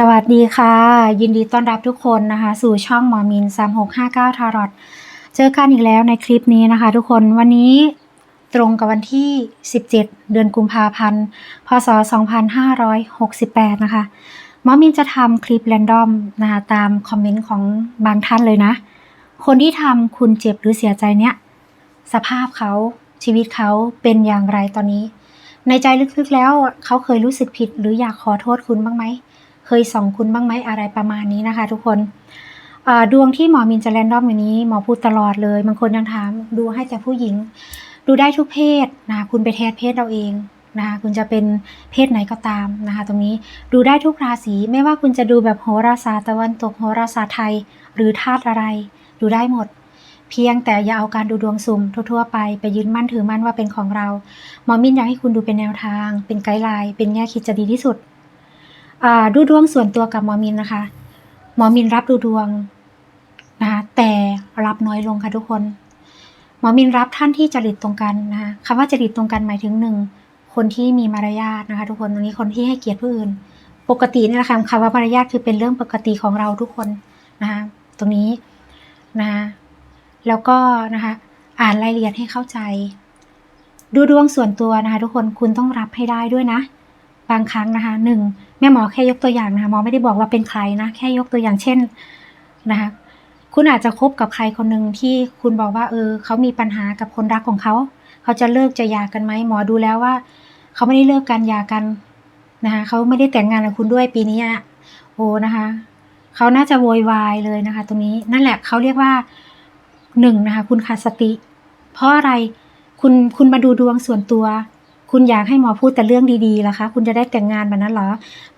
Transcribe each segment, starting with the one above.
สวัสดีค่ะ ยินดีต้อนรับทุกคนนะคะ สู่ช่องหมอมิน3659 ทารอตเจอกันอีกแล้วในคลิปนี้นะคะ ทุกคนวันนี้ตรงกับวันที่ 17 เดือนกุมภาพันธ์ พศ 2568 นะคะหมอมินจะทำคลิปแรนดอมนะคะตามคอมเมนต์ของบางท่านเลยนะ คนที่ทำคุณเจ็บหรือเสียใจเนี้ยสภาพเขาชีวิตเขาเป็นอย่างไรตอนนี้ ในใจลึกๆแล้วเขาเคยรู้สึกผิดหรืออยากขอโทษคุณบ้างไหม เคยส่องคุณบ้างไหมอะไรประมาณนี้นะคะ ทุกคนดวงที่หมอมินจะแรนดอมอย่างนี้หมอพูดตลอดเลยบางคนยังถามดูให้แต่ผู้หญิง ดูได้ทุกเพศนะคุณไปแทนเพศเราเองนะคะคุณจะเป็นเพศไหนก็ตามนะคะ ตรงนี้ดูได้ทุกราศีไม่ว่าคุณจะดูแบบโหราศาสตร์ตะวันตกโหราศาสตร์ไทย หรือธาตุอะไร ดูได้หมด เพียงแต่อย่าเอาการดูดวงสุ่มทั่วๆไปไปยึดมั่นถือมั่นว่าเป็นของเราหมอมินอยากให้คุณดูเป็นแนวทาง เป็นไกด์ไลน์เป็นแง่คิดจะดีที่สุด ดูดวงส่วนตัวกับหมอมินนะคะ หมอมินรับดูดวงนะคะแต่รับน้อยลงค่ะทุกคน หมอมินรับท่านที่จริตตรงกันนะคะคำว่าจริตตรงกันหมายถึงหนึ่งคนที่มีมารยาทนะคะ ทุกคนตรงนี้คนที่ให้เกียรติผู้อื่น ปกตินี่แหละค่ะคำว่ามารยาทคือเป็นเรื่องปกติของเราทุกคนนะคะตรงนี้นะคะแล้วก็นะคะอ่านรายละเอียดให้เข้าใจ ดูดวงส่วนตัวนะคะ ทุกคนคุณต้องรับให้ได้ด้วยนะ บางครั้งนะคะหนึ่ง แม่หมอแค่ยกตัวอย่างนะคะหมอไม่ได้บอกว่าเป็นใครนะแค่ยกตัวอย่างเช่นนะคะคุณอาจจะคบกับใครคนหนึ่งที่คุณบอกว่าเออเขามีปัญหากับคนรักของเขา เขาจะเลิกจะหย่ากันไหมหมอดูแล้วว่า เขาไม่ได้เลิกกันหย่ากันนะคะเขาไม่ได้แต่งงานกับคุณด้วยปีนี้อะโอ้นะคะเขาน่าจะโวยวายเลยนะคะ ตรงนี้นั่นแหละเขาเรียกว่าหนึ่งนะคะ คุณขาดสติ เพราะอะไรคุณคุณมาดูดวงส่วนตัว คุณอยากให้หมอพูดแต่เรื่องดีๆล่ะคะ คุณจะได้แต่งงานแบบนั้นเหรอ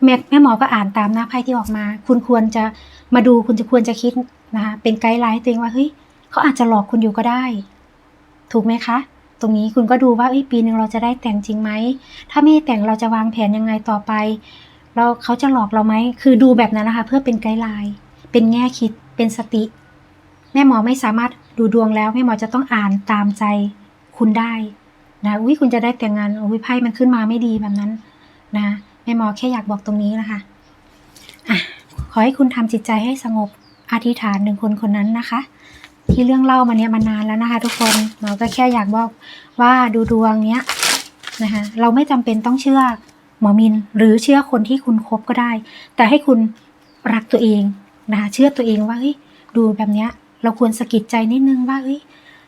แม่แม่หมอก็อ่านตามหน้าไพ่ที่ออกมา คุณควรจะมาดูคุณจะควรจะคิดนะคะเป็นไกด์ไลน์ให้ตัวเองว่าเฮ้ยเขาอาจจะหลอกคุณอยู่ก็ได้ ถูกไหมคะ ตรงนี้คุณก็ดูว่าปีหนึ่งเราจะได้แต่งจริงไหมถ้าไม่แต่งเราจะวางแผนยังไงต่อไป เราเขาจะหลอกเราไหมคือดูแบบนั้นนะคะ เพื่อเป็นไกด์ไลน์เป็นแง่คิดเป็นสติ แม่หมอไม่สามารถดูดวงแล้วแม่หมอจะต้องอ่านตามใจคุณได้ นะอุ้ยคุณจะได้แต่งงานอุ้ยไพ่มันขึ้นมาไม่ดีแบบนั้น นะแม่หมอแค่อยากบอกตรงนี้นะคะอะขอให้คุณทำจิตใจให้สงบอธิษฐานหนึ่งคนคนนั้นนะคะ ที่เรื่องเล่ามาเนี้ยมานานแล้วนะคะ ทุกคนหมอก็แค่อยากบอกว่าดูดวงเนี้ยนะคะเราไม่จำเป็นต้องเชื่อหมอมินหรือเชื่อคนที่คุณคบก็ได้ แต่ให้คุณรักตัวเองนะคะเชื่อตัวเองว่าเฮ้ยดูแบบเนี้ยเราควรสะกิดใจนิดนึงว่าเฮ้ย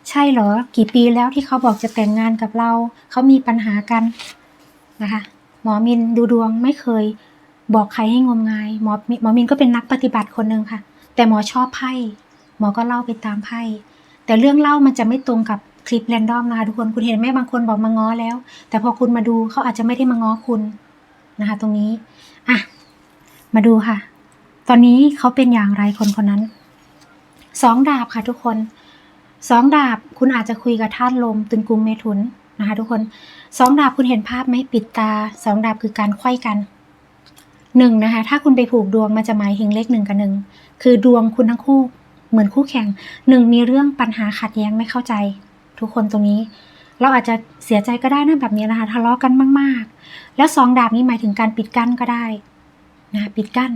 ใช่เหรอ กี่ปีแล้วที่เขาบอกจะแต่งงานกับเรา เขามีปัญหากันนะคะ หมอมินดูดวงไม่เคย บอกใครให้งมงาย หมอหมอมินก็เป็นนักปฏิบัติคนหนึ่งค่ะ แต่หมอชอบไพ่ หมอก็เล่าไปตามไพ่ แต่เรื่องเล่ามันจะไม่ตรงกับคลิปแรนดอมนะคะทุกคน คุณเห็นไหมบางคนบอกมาง้อแล้ว แต่พอคุณมาดูเขาอาจจะไม่ได้มาง้อคุณนะคะ ตรงนี้ อะ มาดูค่ะ ตอนนี้เขาเป็นอย่างไรคนคนนั้น สองดาบค่ะทุกคน สองดาบคุณอาจจะคุยกับธาตุลมตึงกรุงเมถุนนะคะทุกคนสองดาบคุณเห็นภาพไหมปิดตาสองดาบคือการไขว้กันหนึ่งนะคะถ้าคุณไปผูกดวงมันจะหมายถึงเลขหนึ่งกับหนึ่งคือดวงคุณทั้งคู่เหมือนคู่แข่งหนึ่งมีเรื่องปัญหาขัดแย้งไม่เข้าใจ ทุกคนตรงนี้ เราอาจจะเสียใจก็ได้นะแบบนี้นะคะทะเลาะกันมาก ๆ แล้วสองดาบนี้หมายถึงการปิดกั้นก็ได้นะปิดกั้น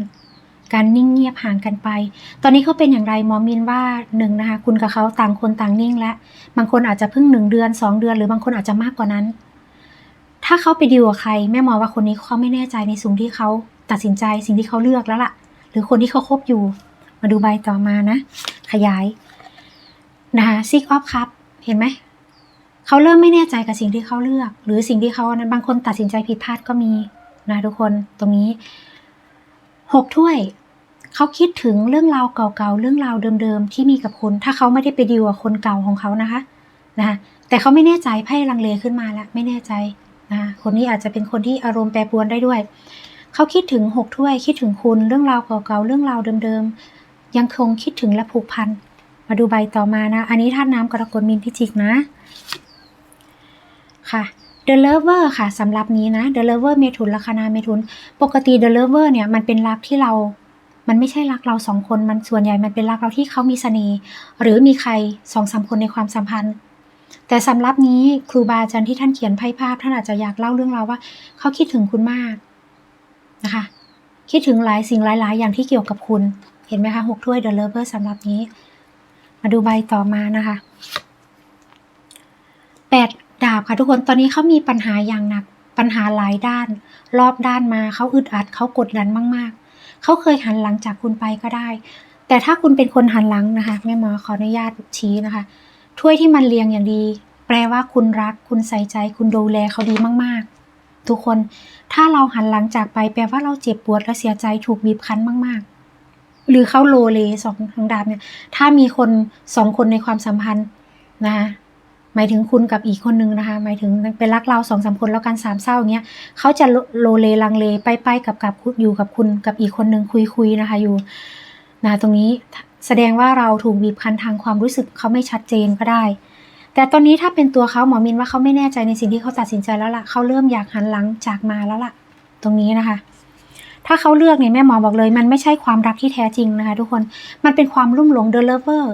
การนิ่งเงียบห่างกันไป ตอนนี้เขาเป็นอย่างไรหมอมินว่าหนึ่งนะคะ คุณกับเขาต่างคนต่างนิ่งและ บางคนอาจจะเพิ่งหนึ่งเดือนสองเดือน หรือบางคนอาจจะมากกว่านั้น ถ้าเขาไปดีลกับใคร แม่หมอว่าคนนี้เขาไม่แน่ใจในสิ่งที่เขาตัดสินใจสิ่งที่เขาเลือกแล้วล่ะ หรือคนที่เขาคบอยู่ มาดูใบต่อมานะ ขยายนะคะซิกออฟครับเห็นไหมเขาเริ่มไม่แน่ใจกับสิ่งที่เขาเลือก หรือสิ่งที่เขานั้นบางคนตัดสินใจผิดพลาดก็มีนะทุกคนตรงนี้ หกถ้วย เขาคิดถึงเรื่องราวเก่าๆ เรื่องราวเดิมๆ ที่มีกับคุณถ้าเขาไม่ได้ไปดีลกับคนเก่าของเขานะคะนะคะแต่เขาไม่แน่ใจไพ่ลังเลขึ้นมาแล้วไม่แน่ใจนะคนนี้อาจจะเป็นคนที่อารมณ์แปรปรวนได้ด้วย เขาคิดถึงหกถ้วย คิดถึงคุณเรื่องราวเก่าๆ เรื่องราวเดิมๆ ยังคงคิดถึงและผูกพัน มาดูใบต่อมานะ อันนี้ธาตุน้ำกรกฎมีนพิจิกนะ ค่ะ The Lover ค่ะสำหรับนี้นะ The Lover เมถุนลัคนาเมถุน ปกติ The Lover เนี่ยมันเป็นรักที่เรา มันไม่ใช่รักเราสองคน มันส่วนใหญ่มันเป็นรักเราที่เขามีเสน่ห์หรือมีใครสองสามคนในความสัมพันธ์ แต่สำหรับนี้ครูบาอาจารย์ที่ท่านเขียนไพ่ภาพท่านอาจจะอยากเล่าเรื่องราวว่า เขาคิดถึงคุณมากนะคะ คิดถึงหลายสิ่งหลาย ๆ อย่างที่เกี่ยวกับคุณ เห็นไหมคะหกถ้วย The Lover สำหรับนี้ มาดูใบต่อมานะคะแปด ดาบค่ะทุกคนตอนนี้เขามีปัญหาอย่างหนัก ปัญหาหลายด้าน รอบด้านมาเขาอึดอัดเขากดดันมาก ๆเขาเคยหันหลังจากคุณไปก็ได้ แต่ถ้าคุณเป็นคนหันหลังนะคะแม่หมอขออนุญาตชี้นะคะ ถ้วยที่มันเรียงอย่างดี แปลว่าคุณรัก คุณใส่ใจ คุณดูแลเขาดีมากๆ ทุกคนถ้าเราหันหลังจากไป แปลว่าเราเจ็บปวดและเสียใจถูกบีบคั้นมาก ๆ หรือเขาโลเลสองทางดาบเนี่ยถ้ามีคนสองคนในความสัมพันธ์นะคะ หมายถึงคุณกับอีกคนนึงนะคะ หมายถึงเป็นรักเราสองสามคนแล้วกันสามเศร้าอย่างเงี้ยเขาจะโลเลลังเลไปไปกับกับอยู่กับคุณกับอีกคนนึงคุยคุยนะคะอยู่นะตรงนี้แสดงว่าเราถูกบีบคั้นทางความรู้สึกเขาไม่ชัดเจนก็ได้ แต่ตอนนี้ถ้าเป็นตัวเขาหมอมินว่าเขาไม่แน่ใจในสิ่งที่เขาตัดสินใจแล้วล่ะเขาเริ่มอยากหันหลังจากมาแล้วล่ะ ตรงนี้นะคะถ้าเขาเลือกเนี่ยแม่หมอบอกเลย มันไม่ใช่ความรักที่แท้จริงนะคะทุกคน มันเป็นความลุ่มหลง the lover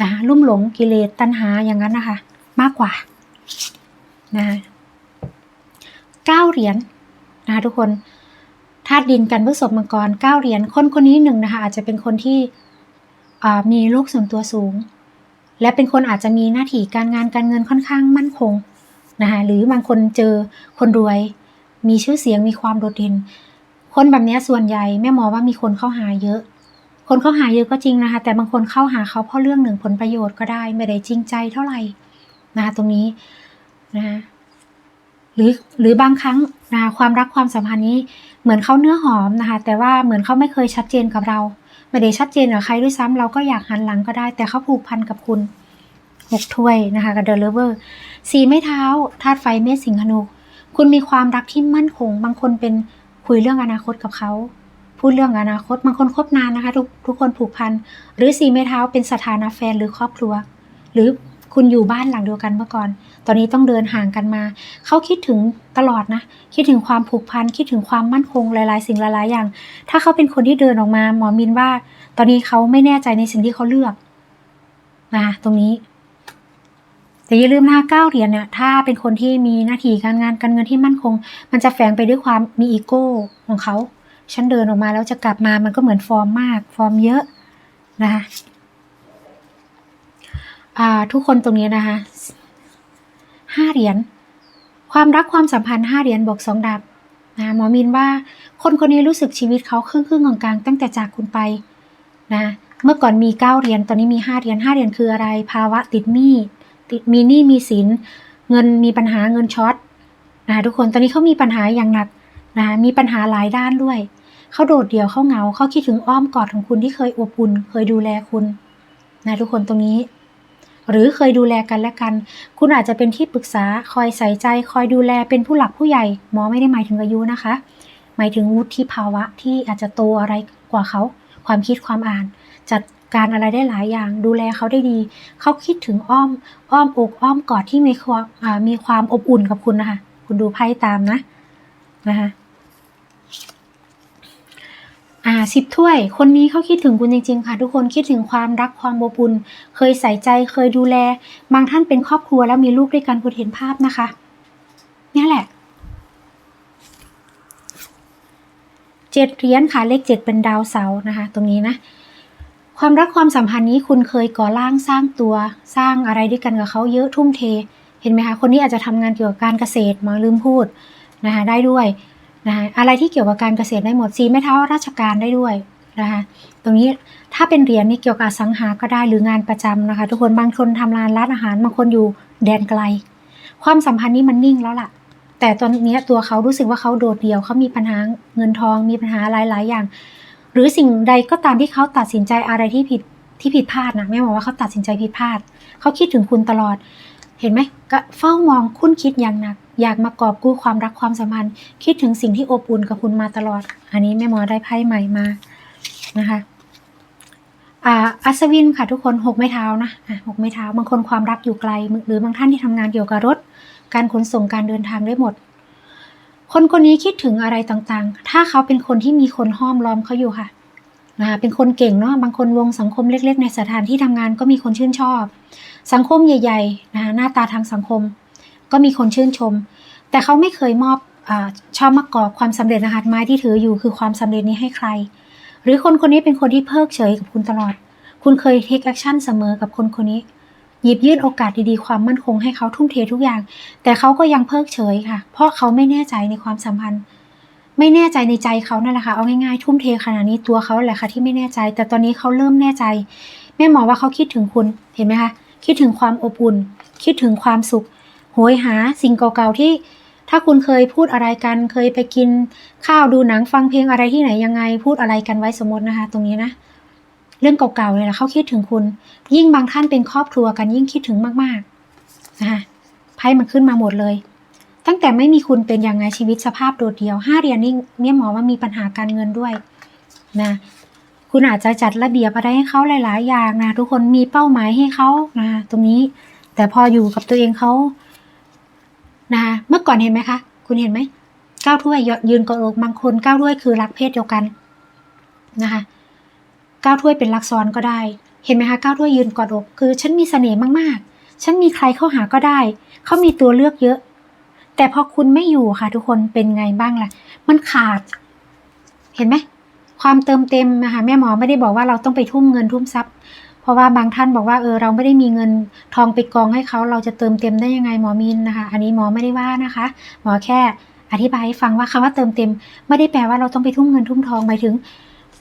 นะลุ่มหลงกิเลสตัณหาอย่างนั้นนะคะ มากกว่านะคะเก้าเหรียญนะคะทุกคนธาตุดินกันพฤษภมังกรเก้าเหรียญคนคนนี้หนึ่งนะคะอาจจะเป็นคนที่มีโลกส่วนตัวสูง และเป็นคนอาจจะมีหน้าที่การงานการเงินค่อนข้างมั่นคงนะคะหรือบางคนเจอคนรวย มีชื่อเสียงมีความโดดเด่นคนแบบนี้ส่วนใหญ่แม่หมอว่ามีคนเข้าหาเยอะ คนเข้าหาเยอะก็จริงนะคะ แต่บางคนเข้าหาเขาเพราะเรื่องหนึ่งผลประโยชน์ก็ได้ ไม่ได้จริงใจเท่าไหร่นะคะตรงนี้นะคะหรือหรือบางครั้งนะคะความรักความสัมพันธ์นี้เหมือนเขาเนื้อหอมนะคะ แต่ว่าเหมือนเขาไม่เคยชัดเจนกับเรา ไม่ได้ชัดเจนกับใครด้วยซ้ำเราก็อยากหันหลังก็ได้ แต่เขาผูกพันกับคุณหกถ้วยนะคะกับเดลเวอร์สีไม้เท้าธาตุไฟเมษสิงหนุคุณมีความรักที่มั่นคง บางคนเป็นคุยเรื่องอนาคตกับเขา พูดเรื่องอนาคตบางคนคบนานนะคะ ทุกทุกคนผูกพัน หรือสีไม้เท้าเป็นสถานะแฟนหรือครอบครัว หรือคุณอยู่บ้านหลังเดียวกันเมื่อก่อน ตอนนี้ต้องเดินห่างกันมา เขาคิดถึงตลอดนะ คิดถึงความผูกพัน คิดถึงความมั่นคงหลาย ๆ สิ่งหลายๆอย่าง ถ้าเขาเป็นคนที่เดินออกมา หมอมินว่า ตอนนี้เขาไม่แน่ใจในสิ่งที่เขาเลือกนะตรงนี้แต่อย่าลืมนะเก้าเหรียญเนี่ยถ้าเป็นคนที่มีหน้าที่การงานการเงินที่มั่นคง มันจะแฝงไปด้วยความมีอีโก้ของเขา ฉันเดินออกมาแล้วจะกลับมามันก็เหมือนฟอร์มมาก ฟอร์มเยอะนะคะทุกคนตรงนี้นะคะห้าเหรียญความรักความสัมพันธ์ห้าเหรียญบวกสองดาบนะหมอมินว่าคนคนนี้รู้สึกชีวิตเขาครึ่งครึ่งกลางๆตั้งแต่จากคุณไปนะเมื่อก่อนมีเก้าเหรียญตอนนี้มีห้าเหรียญห้าเหรียญคืออะไร ภาวะติดหนี้ติดมีหนี้มีสินเงินมีปัญหาเงินช็อตนะทุกคนตอนนี้เขามีปัญหาอย่างหนัก นะมีปัญหาหลายด้านด้วย เขาโดดเดี่ยวเขาเหงาเขาคิดถึงอ้อมกอดของคุณที่เคยอบอุ่นเคยดูแลคุณนะทุกคนตรงนี้ หรือเคยดูแลกันและกัน คุณอาจจะเป็นที่ปรึกษาคอยใส่ใจ คอยดูแลเป็นผู้หลักผู้ใหญ่ หมอไม่ได้หมายถึงอายุนะคะ หมายถึงวุฒิภาวะที่อาจจะโตอะไรกว่าเขา ความคิดความอ่าน จัดการอะไรได้หลายอย่าง ดูแลเขาได้ดี เขาคิดถึงอ้อม อ้อมอกอ้อมกอดที่มีความมีความอบอุ่นกับคุณนะคะ คุณดูไพ่ตามนะนะคะ อ่าสิบถ้วย คนนี้เขาคิดถึงคุณจริง ๆ ค่ะ ทุกคนคิดถึงความรักความอบอุ่นเคยใส่ใจเคยดูแล บางท่านเป็นครอบครัวแล้วมีลูกด้วยกันคุณเห็นภาพนะคะนี่แหละเจ็ดเหรียญค่ะเลขเจ็ดเป็นดาวเสาร์นะคะ ตรงนี้นะความรักความสัมพันธ์นี้คุณเคยก่อร่างสร้างตัวสร้างอะไรด้วยกันกับเขาเยอะทุ่มเท เห็นไหมคะ คนนี้อาจจะทำงานเกี่ยวกับการเกษตรมาลืมพูดนะคะได้ด้วย นะคะอะไรที่เกี่ยวกับการเกษตรได้หมดสีไม่เท่าราชการได้ด้วยนะคะตรงนี้ถ้าเป็นเหรียญนี่เกี่ยวกับสังหาก็ได้หรืองานประจำนะคะ ทุกคนบางคนทำงานร้านอาหารบางคนอยู่แดนไกล ความสัมพันธ์นี้มันนิ่งแล้วล่ะ แต่ตอนนี้ตัวเขารู้สึกว่าเขาโดดเดี่ยวเขามีปัญหาเงินทอง มีปัญหาหลาย ๆ อย่าง หรือสิ่งใดก็ตามที่เขาตัดสินใจอะไรที่ผิดที่ผิดพลาดนะไม่บอกว่าเขาตัดสินใจผิดพลาด เขาคิดถึงคุณตลอด เห็นไหมก็เฝ้ามองคุณคิดอย่างหนัก อยากมากอบกู้ความรักความสัมพันธ์ คิดถึงสิ่งที่อบอุ่นกับคุณมาตลอด อันนี้แม่หมอได้ไพ่ใหม่มานะคะอัศวินค่ะทุกคนหกไม้เท้านะหกไม้เท้าบางคนความรักอยู่ไกล หรือบางท่านที่ทำงานเกี่ยวกับรถ การขนส่งการเดินทางได้หมด คนคนนี้คิดถึงอะไรต่างๆ ถ้าเขาเป็นคนที่มีคนห้อมล้อมเขาอยู่ค่ะนะคะเป็นคนเก่งเนาะบางคนวงสังคมเล็ก ๆ ในสถานที่ทำงานก็มีคนชื่นชอบ สังคมใหญ่ๆนะคะหน้าตาทางสังคม ก็มีคนชื่นชม แต่เขาไม่เคยมอบอชอบมากอบความสำเร็จนะคะไม้ที่ถืออยู่คือความสำเร็จนี้ให้ใคร หรือคนคนนี้เป็นคนที่เพิกเฉยกับคุณตลอด คุณเคยเทคแอคชั่นเสมอกับคนคนนี้ หยิบยื่นโอกาสดีๆ ความมั่นคงให้เขาทุ่มเททุกอย่าง แต่เขาก็ยังเพิกเฉยค่ะ เพราะเขาไม่แน่ใจในความสัมพันธ์ ไม่แน่ใจในใจเขานั่นแหละค่ะ เอาง่ายๆ ทุ่มเทขนาดนี้ตัวเขาแหละค่ะที่ไม่แน่ใจ แต่ตอนนี้เขาเริ่มแน่ใจ แม่หมอว่าเขาคิดถึงคุณ เห็นไหมคะ คิดถึงความอบอุ่น คิดถึงความสุข โหยหาสิ่งเก่าๆที่ ถ้าคุณเคยพูดอะไรกัน เคยไปกินข้าวดูหนังฟังเพลงอะไรที่ไหนยังไง พูดอะไรกันไว้สมมตินะคะ ตรงนี้นะ เรื่องเก่าๆเลยละเขาคิดถึงคุณ ยิ่งบางท่านเป็นครอบครัวกันยิ่งคิดถึงมากๆนะคะไพ่มันขึ้นมาหมดเลย ตั้งแต่ไม่มีคุณเป็นยังไงชีวิตสภาพโดดเดี่ยวห้าเรียนนี่เนี่ยหมอว่ามีปัญหาการเงินด้วยนะคุณอาจจะจัดระเบียบอะไรให้เขาหลาย ๆ อย่างนะทุกคนมีเป้าหมายให้เขานะตรงนี้ แต่พออยู่กับตัวเองเขา นะคะเมื่อก่อนเห็นไหมคะ คุณเห็นไหมก้าวถ้วยยืนกอดอกบางคนก้าวถ้วยคือรักเพศเดียวกันนะคะก้าวถ้วยเป็นรักซ้อนก็ได้ เห็นไหมคะก้าวถ้วยยืนกอดอกคือ ฉันมีเสน่ห์มากๆ ฉันมีใครเข้าหาก็ได้ เขามีตัวเลือกเยอะ แต่พอคุณไม่อยู่ค่ะ ทุกคนเป็นไงบ้างล่ะ มันขาด เห็นไหมความเติมเต็มนะคะแม่หมอไม่ได้บอกว่าเราต้องไปทุ่มเงินทุ่มทรัพย์ เพราะว่าบางท่านบอกว่าเออเราไม่ได้มีเงินทองไปกองให้เขาเราจะเติมเต็มได้ยังไงหมอมินนะคะ อันนี้หมอไม่ได้ว่านะคะ หมอแค่อธิบายให้ฟังว่าคำว่าเติมเต็ม ไม่ได้แปลว่าเราต้องไปทุ่มเงินทุ่มทองหมายถึง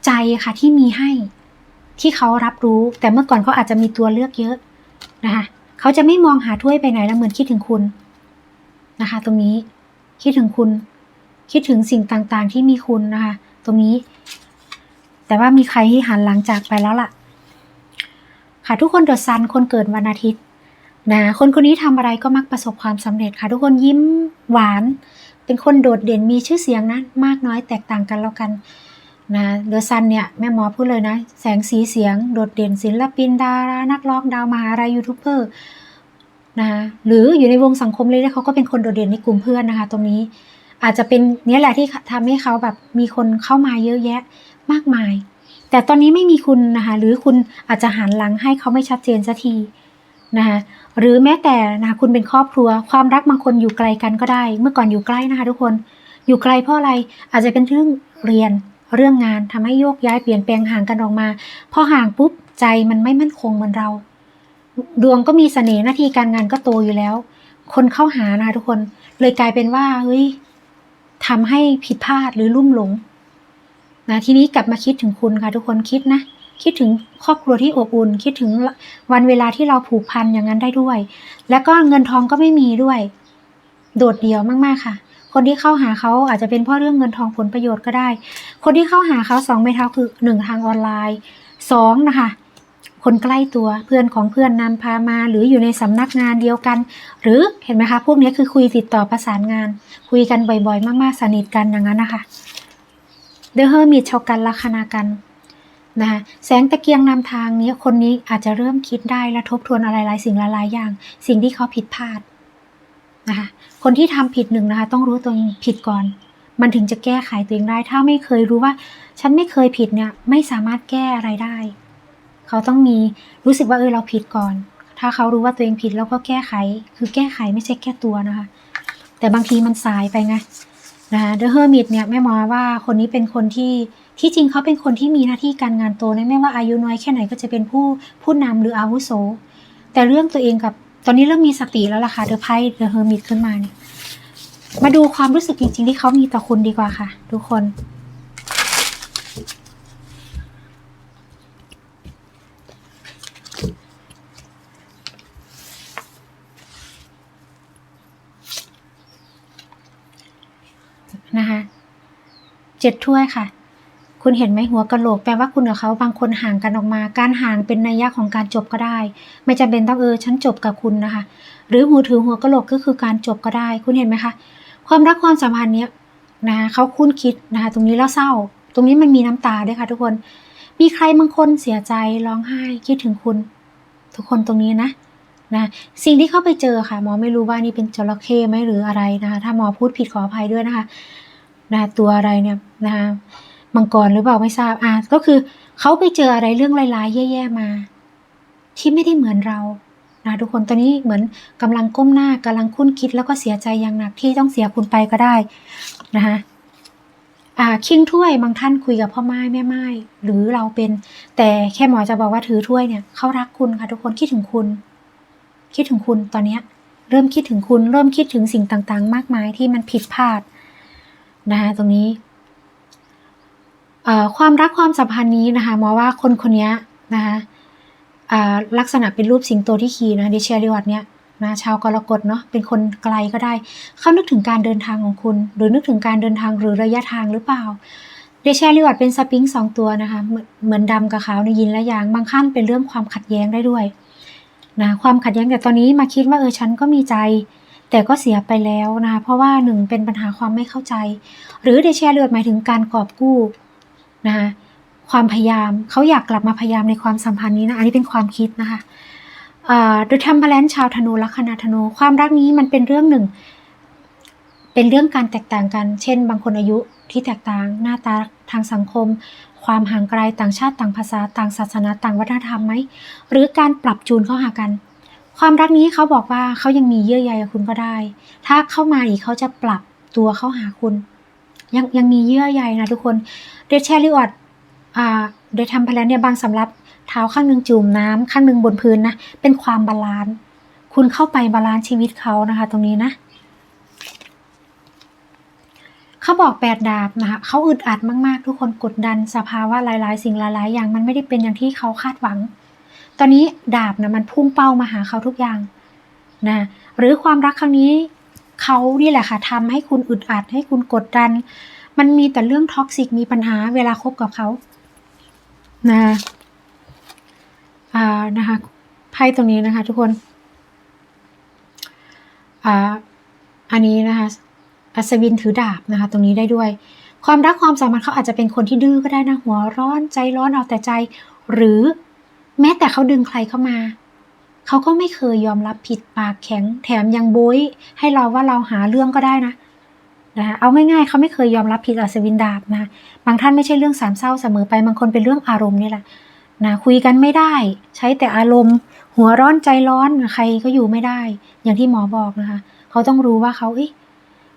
ใจค่ะที่มีให้ที่เขารับรู้ แต่เมื่อก่อนเขาอาจจะมีตัวเลือกเยอะนะคะเขาจะไม่มองหาถ้วยไปไหนแล้วเหมือนคิดถึงคุณนะคะ ตรงนี้คิดถึงคุณ คิดถึงสิ่งต่างๆ ที่มีคุณนะคะ ตรงนี้ แต่ว่ามีใครที่หันหลังจากไปแล้วล่ะ ค่ะทุกคนเดอะซันคนเกิดวันอาทิตย์นะคนคนนี้ทำอะไรก็มักประสบความสำเร็จค่ะ ทุกคนยิ้มหวาน เป็นคนโดดเด่นมีชื่อเสียงนะมากน้อยแตกต่างกันแล้วกันนะเดอะซันเนี่ยแม่หมอพูดเลยนะ แสงสีเสียงโดดเด่นศิลปินดารานักร้องดาวมหาลัยยูทูบเบอร์นะคะหรืออยู่ในวงสังคมเลยเขาก็เป็นคนโดดเด่นในกลุ่มเพื่อนนะคะ ตรงนี้อาจจะเป็นเนี้ยแหละที่ทำให้เขาแบบมีคนเข้ามาเยอะแยะมากมาย แต่ตอนนี้ไม่มีคุณนะคะหรือคุณอาจจะหันหลังให้เขาไม่ชัดเจนสักทีนะคะหรือแม้แต่นะคะคุณเป็นครอบครัว ความรักบางคนอยู่ไกลกันก็ได้ เมื่อก่อนอยู่ใกล้นะคะ ทุกคนอยู่ไกลเพราะอะไรอาจจะเป็นเรื่องเรียนเรื่องงานทำให้โยกย้ายเปลี่ยนแปลงห่างกันออกมาพอห่างปุ๊บใจมันไม่มั่นคงเหมือนเรา ดวงก็มีเสน่ห์หน้าที่การงานก็โตอยู่แล้ว คนเข้าหานะคะทุกคนเลยกลายเป็นว่าเฮ้ยทำให้ผิดพลาดหรือลุ่มหลง นะทีนี้กลับมาคิดถึงคุณค่ะทุกคนคิดนะ คิดถึงครอบครัวที่อบอุ่น คิดถึงวันเวลาที่เราผูกพันอย่างนั้นได้ด้วย แล้วก็เงินทองก็ไม่มีด้วย โดดเดี่ยวมากๆค่ะ คนที่เข้าหาเขาอาจจะเป็นเพราะเรื่องเงินทองผลประโยชน์ก็ได้ คนที่เข้าหาเขาสองไม้เท้าคือหนึ่งทางออนไลน์สองนะคะคนใกล้ตัวเพื่อนของเพื่อนนำพามาหรืออยู่ในสำนักงานเดียวกัน หรือเห็นไหมคะ พวกนี้คือคุยติดต่อประสานงาน คุยกันบ่อยๆ มากๆสนิทกันอย่างนั้นนะคะ เดอะเฮอร์มิตชกันลัคนากันนะคะแสงตะเกียงนำทางนี้คนนี้อาจจะเริ่มคิดได้และทบทวนอะไรหลายสิ่งหลายอย่าง สิ่งที่เขาผิดพลาดนะคะคนที่ทำผิดหนึ่งนะคะ ต้องรู้ตัวเองผิดก่อน มันถึงจะแก้ไขตัวเองได้ ถ้าไม่เคยรู้ว่า ฉันไม่เคยผิดเนี่ยไม่สามารถแก้อะไรได้ เขาต้องมีรู้สึกว่าเออเราผิดก่อน ถ้าเขารู้ว่าตัวเองผิดแล้วก็แก้ไข คือแก้ไขไม่ใช่แก้ตัวนะคะ แต่บางทีมันสายไปไง นะคะเดอะเฮอร์มิตเนี่ยแม่มอว่าคนนี้เป็นคนที่ที่จริงเขาเป็นคนที่มีหน้าที่การงานโตนะไม่ว่าอายุน้อยแค่ไหนก็จะเป็นผู้ผู้นำหรืออาวุโส แต่เรื่องตัวเองกับตอนนี้เริ่มมีสติแล้วล่ะค่ะเดอะไพ่เดอะเฮอร์มิตขึ้นมาเนี่ยมาดูความรู้สึกจริงๆที่เขามีต่อคุณดีกว่าค่ะ ทุกคน นะคะเจ็ดถ้วยค่ะ คุณเห็นไหมหัวกะโหลกแปลว่าคุณกับเขาบางคนห่างกันออกมา การห่างเป็นนัยยะของการจบก็ได้ ไม่จำเป็นต้องเออฉันจบกับคุณนะคะ หรือหูถือหัวกะโหลกก็คือการจบก็ได้ คุณเห็นไหมคะ ความรักความสัมพันธ์เนี้ยนะคะเขาคุ้นคิดนะคะ ตรงนี้แล้วเศร้า ตรงนี้มันมีน้ำตาด้วยค่ะทุกคน มีใครบางคนเสียใจร้องไห้คิดถึงคุณ ทุกคนตรงนี้นะนะสิ่งที่เข้าไปเจอค่ะ หมอไม่รู้ว่านี่เป็นจระเข้ไหมหรืออะไรนะคะถ้าหมอพูดผิดขออภัยด้วยนะคะ นะตัวอะไรเนี่ยนะคะมังกรหรือเปล่าไม่ทราบอะก็คือเขาไปเจออะไรเรื่องร้ายๆ แย่ๆมา ที่ไม่ได้เหมือนเรานะทุกคนตอนนี้เหมือนกำลังก้มหน้ากำลังคุ้นคิดแล้วก็เสียใจอย่างหนักที่ต้องเสียคุณไปก็ได้นะคะอ่าคิงถ้วยบางท่านคุยกับพ่อไม้แม่ไม้หรือเราเป็น แต่แค่หมอจะบอกว่าถือถ้วยเนี่ยเขารักคุณค่ะทุกคนคิดถึงคุณ คิดถึงคุณตอนเนี้ยเริ่มคิดถึงคุณ เริ่มคิดถึงสิ่งต่างๆ มากมายที่มันผิดพลาด นะคะตรงนี้ความรักความสัมพันธ์นี้นะคะหมอว่าคนคนนี้นะคะลักษณะเป็นรูปสิงโตที่ขี่นะดิเชียริวัตเนี่ยนะชาวกรกฎเนาะเป็นคนไกลก็ได้ เขานึกถึงการเดินทางของคุณ หรือนึกถึงการเดินทางหรือระยะทางหรือเปล่าเดชาริวัตเป็นสปริงสองตัวนะคะเหมือนเหมือนดำกับขาวในยินและยางบางขั้นเป็นเรื่องความขัดแย้งได้ด้วยนะความขัดแย้งแต่ตอนนี้มาคิดว่าเออฉันก็มีใจ แต่ก็เสียไปแล้วนะคะเพราะว่าหนึ่งเป็นปัญหาความไม่เข้าใจ หรือเดชาริวัตหมายถึงการกอบกู้นะคะความพยายามเขาอยากกลับมาพยายามในความสัมพันธ์นี้นะอันนี้เป็นความคิดนะคะโดยทำพลันชาวธนูลัคนาธนูความรักนี้มันเป็นเรื่องหนึ่ง เป็นเรื่องการแตกต่างกัน เช่น บางคนอายุที่แตกต่างหน้าตาทางสังคม ความห่างไกลต่างชาติต่างภาษา ต่างศาสนาต่างวัฒนธรรมไหมหรือการปรับจูนเข้าหากัน ความรักนี้เขาบอกว่าเขายังมีเยื่อใยกับคุณก็ได้ ถ้าเข้ามาอีกเขาจะปรับตัวเข้าหาคุณ ยังยังมีเยื่อใยนะทุกคนเดชแชริออดอ่าเดทำพลันเนี่ยบางสำรับเท้าข้างหนึ่งจุ่มน้ำข้างหนึ่งบนพื้นนะ เป็นความบาลานซ์คุณเข้าไปบาลานซ์ชีวิตเขานะคะ ตรงนี้นะเขาบอกแปดดาบนะคะเขาอึดอัดมากๆ ทุกคนกดดันสภาวะหลาย ๆ สิ่งหลาย ๆ อย่างมันไม่ได้เป็นอย่างที่เขาคาดหวัง ตอนนี้ดาบนะมันพุ่งเป้ามาหาเขาทุกอย่างนะหรือความรักครั้งนี้เขานี่แหละค่ะทำให้คุณอึดอัดให้คุณกดดัน มันมีแต่เรื่องท็อกซิกมีปัญหาเวลาคบกับเขานะอ่านะคะไพ่ตรงนี้นะคะ ทุกคนอ่าอันนี้นะคะอัศวินถือดาบนะคะ ตรงนี้ได้ด้วย ความรักความสัมพันธ์เขาอาจจะเป็นคนที่ดื้อก็ได้นะหัวร้อนใจร้อนเอาแต่ใจ หรือ แม้แต่เขาดึงใครเข้ามา เขาก็ไม่เคยยอมรับผิดปากแข็ง แถมยังโบยให้เราว่าเราหาเรื่องก็ได้นะนะเอาง่ายๆเขาไม่เคยยอมรับผิดอัศวินดาบนะ บางท่านไม่ใช่เรื่องสามเศร้าเสมอไป บางคนเป็นเรื่องอารมณ์นี่แหละนะคุยกันไม่ได้ ใช้แต่อารมณ์ หัวร้อนใจร้อนใครก็อยู่ไม่ได้ อย่างที่หมอบอกนะคะ เขาต้องรู้ว่าเขาเอ้ย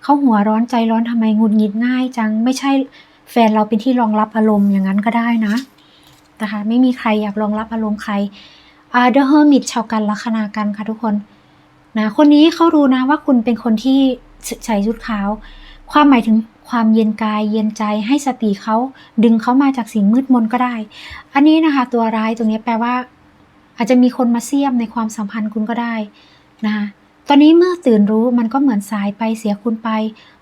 เขาหัวร้อนใจร้อนทำไมหงุดหงิดง่ายจัง ไม่ใช่แฟนเราเป็นที่รองรับอารมณ์อย่างนั้นก็ได้นะ นะคะ ไม่มีใครอยากรองรับอารมณ์ใครอ่าเดอะเฮอร์มิตชาวกันลัคนากันค่ะทุกคนนะคนนี้เขารู้นะว่าคุณเป็นคนที่ใส่ชุดขาว ความหมายถึงความเย็นกายเย็นใจให้สติเขาดึงเขามาจากสิ่งมืดมนก็ได้ อันนี้นะคะ ตัวร้ายตรงนี้แปลว่า อาจจะมีคนมาเสียมในความสัมพันธ์คุณก็ได้นะคะตอนนี้เมื่อตื่นรู้มันก็เหมือนสายไปเสียคุณไป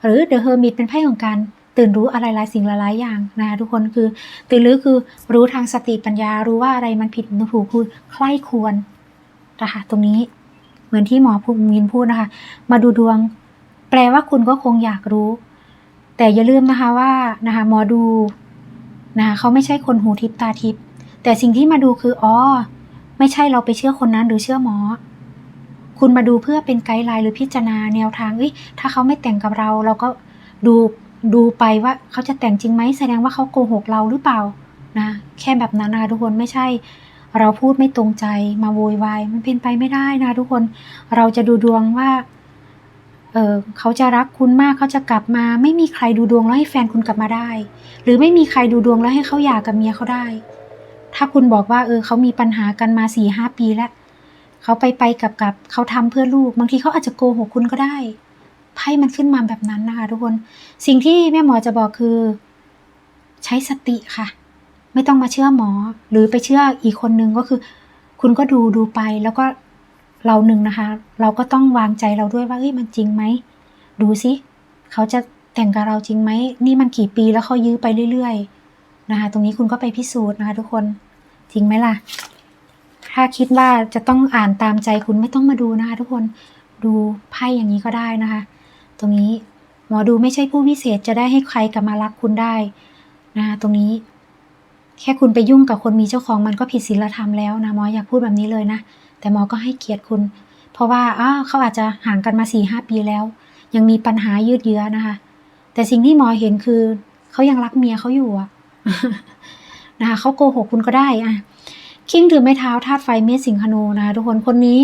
หรือเดอะเฮอร์มิตเป็นไพ่ของการ ตื่นรู้อะไรหลายสิ่งหลายอย่างนะคะทุกคนคือตื่นรู้คือรู้ทางสติปัญญารู้ว่าอะไรมันผิดมันถูกคือใคร่ควรนะคะตรงนี้เหมือนที่หมอภูมินพูดนะคะ มาดูดวง แปลว่าคุณก็คงอยากรู้ แต่อย่าลืมนะคะว่านะคะหมอดูนะคะเขาไม่ใช่คนหูทิพตาทิพแต่สิ่งที่มาดูคืออ๋อไม่ใช่เราไปเชื่อคนนั้นหรือเชื่อหมอ คุณมาดูเพื่อเป็นไกด์ไลน์หรือพิจารณาแนวทางเอ้ยถ้าเขาไม่แต่งกับเรา เราก็ดู ดูไปว่าเขาจะแต่งจริงไหมแสดงว่าเขาโกหกเราหรือเปล่านะแค่แบบนั้นนะทุกคนไม่ใช่ เราพูดไม่ตรงใจมาโวยวายมันเป็นไปไม่ได้นะทุกคนเราจะดูดวงว่าเออเขาจะรักคุณมากเขาจะกลับมา ไม่มีใครดูดวงแล้วให้แฟนคุณกลับมาได้ หรือไม่มีใครดูดวงแล้วให้เขาหย่ากับเมียเขาได้ ถ้าคุณบอกว่า เออเขามีปัญหากันมาสี่ห้าปีแล้วเขาไปไปกับกับเขาทำเพื่อลูก บางทีเขาอาจจะโกหกคุณก็ได้ ไพ่มันขึ้นมาแบบนั้นนะคะทุกคนสิ่งที่แม่หมอจะบอกคือ ใช้สติค่ะ ไม่ต้องมาเชื่อหมอ หรือไปเชื่ออีกคนนึงก็คือ คุณก็ดูดูไปแล้วก็เราหนึ่งนะคะ เราก็ต้องวางใจเราด้วยว่าเฮ้ยมันจริงไหมดูสิเขาจะแต่งกับเราจริงไหมนี่มันกี่ปีแล้วเขายื้อไปเรื่อยๆนะคะ ตรงนี้คุณก็ไปพิสูจน์นะคะ ทุกคนจริงไหมล่ะ ถ้าคิดว่าจะต้องอ่านตามใจคุณไม่ต้องมาดูนะคะ ทุกคนดูไพ่อย่างนี้ก็ได้นะคะ ตรงนี้หมอดูไม่ใช่ผู้พิเศษจะได้ให้ใครกลับมารักคุณได้นะตรงนี้ แค่คุณไปยุ่งกับคนมีเจ้าของมันก็ผิดศีลธรรมแล้วนะหมออยากพูดแบบนี้เลยนะ แต่หมอก็ให้เกียรติคุณ เพราะว่าอ้าเขาอาจจะห่างกันมาสี่ห้าปีแล้ว ยังมีปัญหายืดเยื้อนะคะ แต่สิ่งที่หมอเห็นคือเขายังรักเมียเขาอยู่อะนะคะเขาโกหกคุณก็ได้อะคิงถือไม้เท้าธาตุไฟเมษสิงหนูนะคะทุกคนคนนี้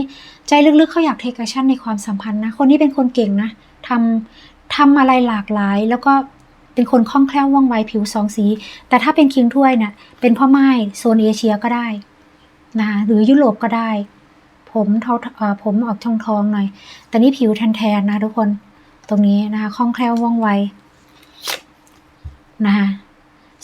ใจลึกๆเขาอยากเทคแอคชั่นในความสัมพันธ์นะ คนนี้เป็นคนเก่งนะ ทำทำอะไรหลากหลาย แล้วก็เป็นคนคล่องแคล่วว่องไวผิวสองสี แต่ถ้าเป็นคิงถ้วยเนี่ยเป็นพ่อไม้โซนเอเชียก็ได้นะคะหรือยุโรปก็ได้ ผมเทาเอ่อผมออกทองทองหน่อย แต่นี่ผิวแทนๆนะทุกคนตรงนี้นะคะคล่องแคล่วว่องไวนะคะ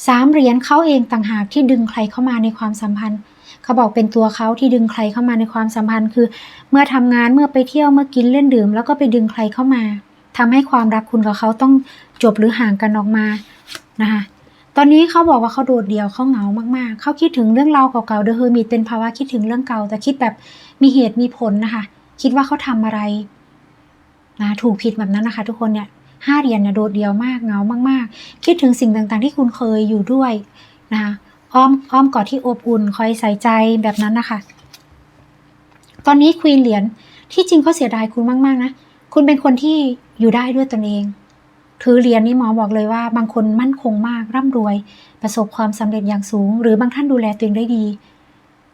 สามเหรียญเขาเองต่างหากที่ดึงใครเข้ามาในความสัมพันธ์ เขาบอกเป็นตัวเขาที่ดึงใครเข้ามาในความสัมพันธ์คือ เมื่อทำงานเมื่อไปเที่ยวเมื่อกินเล่นดื่ม แล้วก็ไปดึงใครเข้ามา ทำให้ความรักคุณกับเขาต้องจบหรือห่างกันออกมานะคะตอนนี้เขาบอกว่าเขาโดดเดี่ยวเขาเหงามากๆ เขาคิดถึงเรื่องราวเก่าๆเดอะเฮอร์มิตเป็นภาวะคิดถึงเรื่องเก่า แต่คิดแบบมีเหตุมีผลนะคะ คิดว่าเขาทำอะไรนะถูกผิดแบบนั้นนะคะ ทุกคนเนี่ยห้าเหรียญเนี่ยโดดเดี่ยวมากเหงามาก ๆ คิดถึงสิ่งต่างๆ ที่คุณเคยอยู่ด้วยนะคะอ้อมอ้อมกอดที่อบอุ่นคอยใส่ใจแบบนั้นนะคะ ตอนนี้ควีนเหรียญที่จริงเขาเสียดายคุณมาก ๆ นะ คุณเป็นคนที่ อยู่ได้ด้วยตนเอง ถือเหรียญนี่หมอบอกเลยว่า บางคนมั่นคงมากร่ำรวย ประสบความสำเร็จอย่างสูง หรือบางท่านดูแลตัวเองได้ดี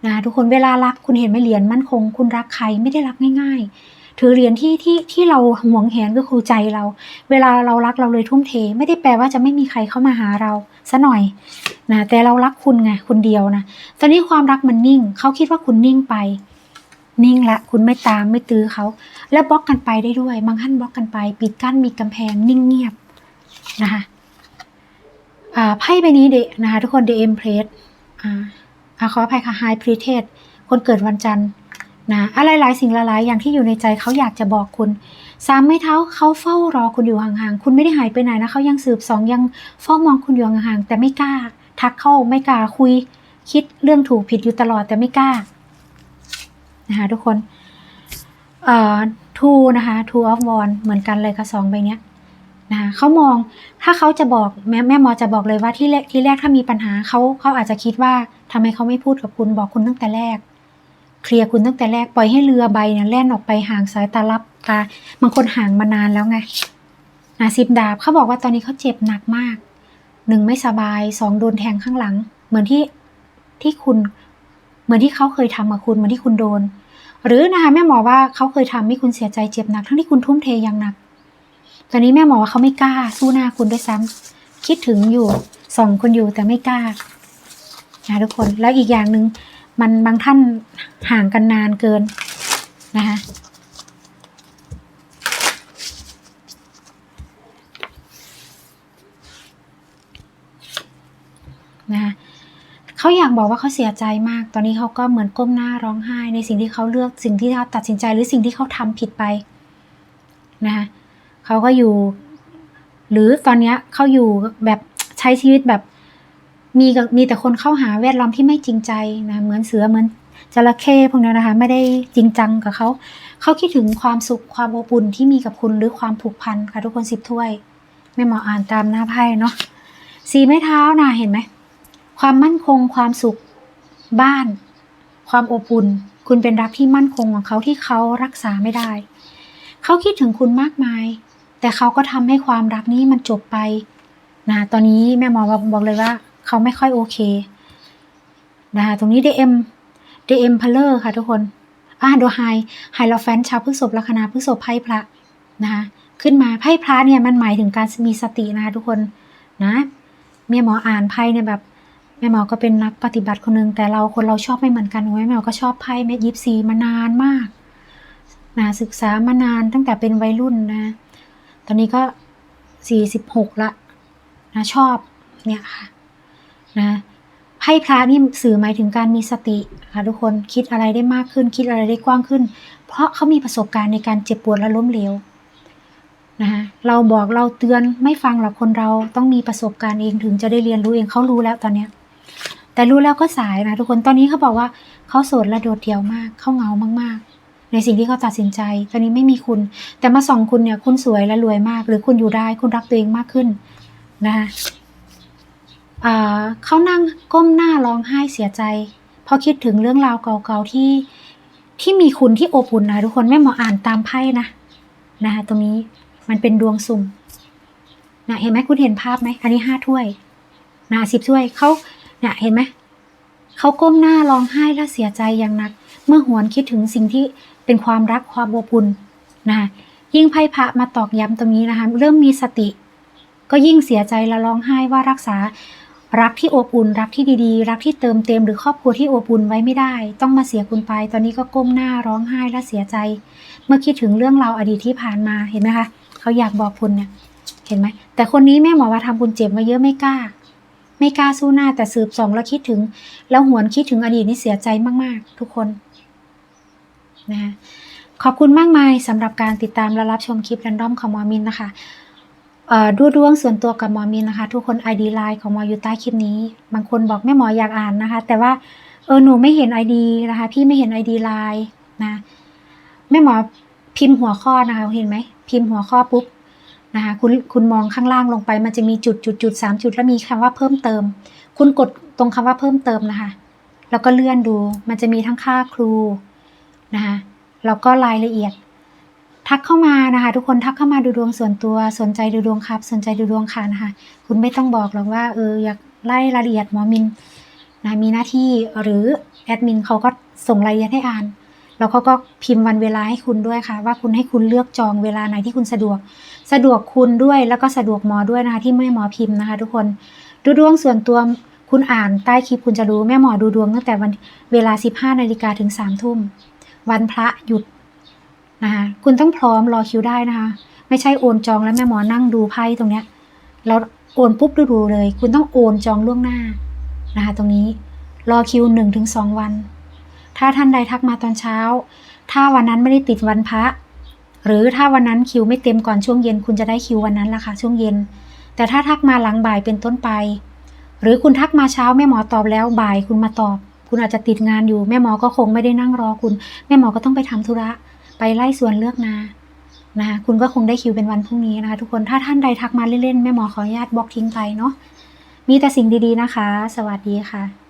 นะทุกคนเวลารักคุณเห็นไหมเหรียญมั่นคง คุณรักใครไม่ได้รักง่าย ๆ ถือเหรียญที่ที่ที่เราหวงแหนก็คือใจเรา เวลาเรารักเราเลยทุ่มเท ไม่ได้แปลว่าจะไม่มีใครเข้ามาหาเราซะหน่อยนะแต่เรารักคุณไงคนเดียวนะตอนนี้ความรักมันนิ่งเขาคิดว่าคุณนิ่งไป นิ่งละ คุณไม่ตามไม่ตื้อเขา แล้วบล็อกกันไปได้ด้วย บางท่านบล็อกกันไป ปิดกั้นมีกำแพงนิ่งเงียบนะคะไพ่ใบนี้เดะนะคะทุกคนเดเอ็มเพรสอ่าอ่าขออภัยค่ะไฮพรีเทสคนเกิดวันจันทร์นะอะไรหลายสิ่งหลายอย่างที่อยู่ในใจเขาอยากจะบอกคุณสามไม้เท้าเขาเฝ้ารอคุณอยู่ห่างๆ คุณไม่ได้หายไปไหนนะเขายังสืบสองยังเฝ้ามองคุณอยู่ห่างๆแต่ไม่กล้า ทักเข้าไม่กล้าคุย คิดเรื่องถูกผิดอยู่ตลอดแต่ไม่กล้า นะคะทุกคนเอ่อ two นะคะ two of wand เหมือนกันเลยค่ะสองใบเนี้ยนะคะเขามองถ้าเขาจะบอกแม่แม่หมอจะบอกเลยว่าที่แรกที่แรกถ้ามีปัญหาเขาเขาอาจจะคิดว่าทำไมเขาไม่พูดกับคุณบอกคุณตั้งแต่แรก เคลียร์คุณตั้งแต่แรกปล่อยให้เรือใบเนี่ยแล่นออกไปห่างสายตาลับตาบางคนห่างมานานแล้วไงนะสิบดาบเขาบอกว่าตอนนี้เขาเจ็บหนักมากหนึ่งไม่สบายสองโดนแทงข้างหลัง เหมือนที่ที่คุณ เหมือนที่เขาเคยทำกับคุณเหมือนที่คุณโดน หรือนะคะแม่หมอว่าเขาเคยทำให้คุณเสียใจเจ็บหนัก ทั้งที่คุณทุ่มเทอย่างหนัก ตอนนี้แม่หมอว่าเขาไม่กล้าสู้หน้าคุณด้วยซ้ำคิดถึงอยู่ส่องคุณอยู่แต่ไม่กล้านะทุกคนแล้วอีกอย่างหนึ่งมันบางท่านห่างกันนานเกินนะคะนะคะ เขาอยากบอกว่าเขาเสียใจมาก ตอนนี้เขาก็เหมือนก้มหน้าร้องไห้ ในสิ่งที่เขาเลือกสิ่งที่เขาตัดสินใจหรือสิ่งที่เขาทำผิดไปนะคะเขาก็อยู่ หรือตอนนี้เขาอยู่แบบใช้ชีวิตแบบมีกับมีแต่คนเข้าหาแวดล้อมที่ไม่จริงใจนะเหมือนเสือเหมือนจระเข้พวกนั้นนะคะ ไม่ได้จริงจังกับเขาเขาคิดถึงความสุขความอบอุ่นที่มีกับคุณหรือความผูกพันค่ะทุกคนสิบถ้วยแม่หมออ่านตามหน้าไพ่เนาะสีไม้เท้านะเห็นไหม ความมั่นคง ความสุข บ้าน ความอบอุ่น คุณเป็นรักที่มั่นคงของเขาที่เขารักษาไม่ได้ เขาคิดถึงคุณมากมาย แต่เขาก็ทำให้ความรักนี้มันจบไป นะ ตอนนี้แม่หมอบอกบอกเลยว่า เขาไม่ค่อยโอเค นะคะ ตรงนี้ DM DM p a l e r ค่ะทุกคน อ่าดูไฮ ไฮโลแฟนชาวพฤษภลัคนาพฤษภไพ่พระนะคะ ขึ้นมาไพ่พระเนี่ยมันหมายถึงการมีสตินะคะทุกคน นะแม่หมออ่านไพ่เนี่ยแบบ แม่หมอก็เป็นนักปฏิบัติคนหนึ่งแต่เราคนเราชอบไม่เหมือนกันแม่หมอก็ชอบไพ่เม็ดยิปซีมานานมากนะศึกษามานานตั้งแต่เป็นวัยรุ่นนะ ตอนนี้ก็สี่สิบหกละนะชอบเนี่ยค่ะนะไพ่พระนี่สื่อหมายถึงการมีสติค่ะทุกคนคิดอะไรได้มากขึ้น คิดอะไรได้กว้างขึ้น เพราะเขามีประสบการณ์ในการเจ็บปวดและล้มเหลวนะคะเราบอกเราเตือนไม่ฟังหรอกคนเราต้องมีประสบการณ์เองถึงจะได้เรียนรู้เองเขารู้แล้วตอนเนี้ย แต่รู้แล้วก็สายนะทุกคนตอนนี้เขาบอกว่าเขาโสดและโดดเดี่ยวมากเขาเหงามากๆ ในสิ่งที่เขาตัดสินใจ ตอนนี้ไม่มีคุณ แต่มาส่องคุณเนี่ยคุณสวยและรวยมาก หรือคุณอยู่ได้คุณรักตัวเองมากขึ้นนะคะเขานั่งก้มหน้าร้องไห้เสียใจพอคิดถึงเรื่องราวเก่าๆที่ที่มีคุณที่อบอุ่นนะทุกคนไม่หมออ่านตามไพ่นะนะคะตรงนี้มันเป็นดวงสุ่มนะเห็นไหมคุณเห็นภาพไหมอันนี้ห้าถ้วยนะสิบถ้วยเขา เนี่ยเห็นไหมเขาก้มหน้าร้องไห้และเสียใจอย่างหนัก เมื่อหวนคิดถึงสิ่งที่เป็นความรักความอบอุ่นนะคะยิ่งไพ่พระมาตอกย้ำตรงนี้นะคะเริ่มมีสติ ก็ยิ่งเสียใจและร้องไห้ว่ารักษา รักที่อบอุ่น รักที่ดีๆ รักที่เติมเต็มหรือครอบครัวที่อบอุ่นไว้ไม่ได้ ต้องมาเสียคุณไป ตอนนี้ก็ก้มหน้าร้องไห้และเสียใจ เมื่อคิดถึงเรื่องราวอดีตที่ผ่านมาเห็นไหมคะเขาอยากบอกคุณเนี่ยเห็นไหมแต่คนนี้แม่หมอว่าทำคุณเจ็บมาเยอะไม่กล้า ไม่กล้าสู้หน้าแต่สืบส่องแล้วคิดถึง แล้วหวนคิดถึงอดีตนี่เสียใจมากๆ ทุกคนนะคะขอบคุณมากมายสำหรับการติดตามและรับชมคลิป r รนดอมของหมอมินนะคะดูดวงส่วนตัวกับหมอมินนะคะ ทุกคน ID ไลน์ของหมออยู่ใต้คลิปนี้ บางคนบอกแม่หมออยากอ่านนะคะ แต่ว่าเออหนูไม่เห็น ID นะคะ พี่ไม่เห็น ID ไลน์นะแม่หมอพิมพ์หัวข้อนะคะเห็นไหมพิมพ์หัวข้อปุ๊บ นะคะคุณคุณมองข้างล่างลงไป มันจะมีจุดจุดจุดสามจุดแล้วมีคำว่าเพิ่มเติม คุณกดตรงคำว่าเพิ่มเติมนะคะ แล้วก็เลื่อนดู มันจะมีทั้งค่าครูนะคะแล้วก็รายละเอียด ทักเข้ามานะคะ ทุกคนทักเข้ามาดูดวงส่วนตัวสนใจดูดวงครับ สนใจดูดวงค่ะนะคะ คุณไม่ต้องบอกหรอกว่าเอออยากไล่รายละเอียดหมอมินนะมีหน้าที่หรือแอดมินเขาก็ส่งรายละเอียดให้อ่านแล้วเขาก็พิมพ์วันเวลาให้คุณด้วยค่ะ ว่าคุณให้คุณเลือกจองเวลาไหนที่คุณสะดวก สะดวกคุณด้วยแล้วก็สะดวกหมอด้วยนะคะ ที่ไม่หมอพิมพ์นะคะ ทุกคนดูดวงส่วนตัวคุณอ่านใต้คลิปคุณจะรู้แม่หมอดูดวงตั้งแต่วันเวลา 15นาฬิกาถึง3ทุ่มวันพระหยุดนะคะคุณต้องพร้อมรอคิวได้นะคะ ไม่ใช่โอนจองแล้วแม่หมอนั่งดูไพ่ตรงเนี้ยแล้วโอนปุ๊บดูๆเลย คุณต้องโอนจองล่วงหน้านะคะ ตรงนี้รอคิวหนึ่งถึงสองวัน ถ้าท่านใดทักมาตอนเช้า ถ้าวันนั้นไม่ได้ติดวันพระ หรือถ้าวันนั้นคิวไม่เต็มก่อนช่วงเย็น คุณจะได้คิววันนั้นละค่ะช่วงเย็น แต่ถ้าทักมาหลังบ่ายเป็นต้นไป หรือคุณทักมาเช้าแม่หมอตอบแล้วบ่ายคุณมาตอบ คุณอาจจะติดงานอยู่แม่หมอก็คงไม่ได้นั่งรอคุณ แม่หมอก็ต้องไปทำธุระ ไปไล่สวนเลือกนานะคะคุณก็คงได้คิวเป็นวันพรุ่งนี้นะคะทุกคนถ้าท่านใดทักมาเล่นๆแม่หมอขออนุญาตบล็อกทิ้งไปเนาะมีแต่สิ่งดีๆนะคะ สวัสดีค่ะ